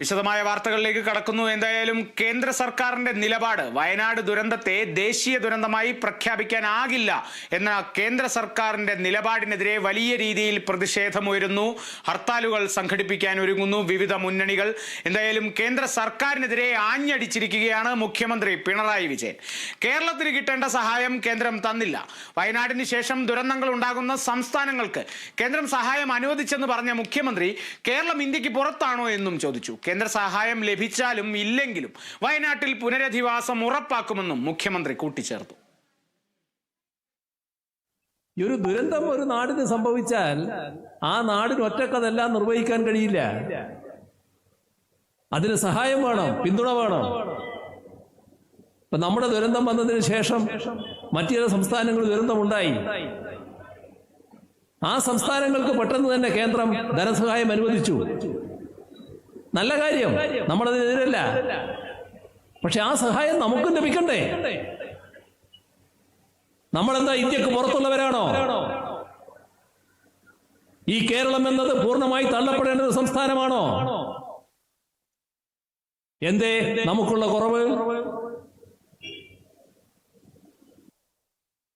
വിശദമായ വാർത്തകളിലേക്ക് കടക്കുന്നു. എന്തായാലും കേന്ദ്ര സർക്കാരിന്റെ നിലപാട് വയനാട് ദുരന്തത്തെ ദേശീയ ദുരന്തമായി പ്രഖ്യാപിക്കാനാകില്ല എന്ന കേന്ദ്ര സർക്കാരിന്റെ നിലപാടിനെതിരെ വലിയ രീതിയിൽ പ്രതിഷേധമുയരുന്നു ഹർത്താലുകൾ സംഘടിപ്പിക്കാൻ ഒരുങ്ങുന്നു വിവിധ മുന്നണികൾ. എന്തായാലും കേന്ദ്ര സർക്കാരിനെതിരെ ആഞ്ഞടിച്ചിരിക്കുകയാണ് മുഖ്യമന്ത്രി പിണറായി വിജയൻ. കേരളത്തിന് കിട്ടേണ്ട സഹായം കേന്ദ്രം തന്നില്ല. വയനാടിന് ശേഷം ദുരന്തങ്ങൾ ഉണ്ടാകുന്ന സംസ്ഥാനങ്ങൾക്ക് കേന്ദ്രം സഹായം അനുവദിച്ചെന്ന് പറഞ്ഞ മുഖ്യമന്ത്രി കേരളം ഇന്ത്യയ്ക്ക് പുറത്താണോ എന്നും ചോദിച്ചു. കേന്ദ്ര സഹായം ലഭിച്ചാലും ഇല്ലെങ്കിലും വയനാട്ടിൽ പുനരധിവാസം ഉറപ്പാക്കുമെന്നും മുഖ്യമന്ത്രി കൂട്ടിച്ചേർത്തു. ഈ ഒരു ദുരന്തം ഒരു നാടിന് സംഭവിച്ചാൽ ആ നാടിന് ഒറ്റക്കതെല്ലാം നിർവഹിക്കാൻ കഴിയില്ല. അതിന് സഹായം വേണം പിന്തുണ വേണം. ഇപ്പൊ നമ്മുടെ ദുരന്തം വന്നതിന് ശേഷം മറ്റു ചില സംസ്ഥാനങ്ങൾ ദുരന്തമുണ്ടായി. ആ സംസ്ഥാനങ്ങൾക്ക് പെട്ടെന്ന് തന്നെ കേന്ദ്രം ധനസഹായം അനുവദിച്ചു. നല്ല കാര്യം. നമ്മളതിനെതിരല്ല പക്ഷെ ആ സഹായം നമുക്കും ലഭിക്കണ്ടേ? നമ്മളെന്താ ഇന്ത്യയ്ക്ക് പുറത്തുള്ളവരാണോ? ഈ കേരളം എന്നത് പൂർണമായി തള്ളപ്പെടേണ്ട ഒരു സംസ്ഥാനമാണോ? എന്തേ? നമുക്കുള്ള കുറവ്?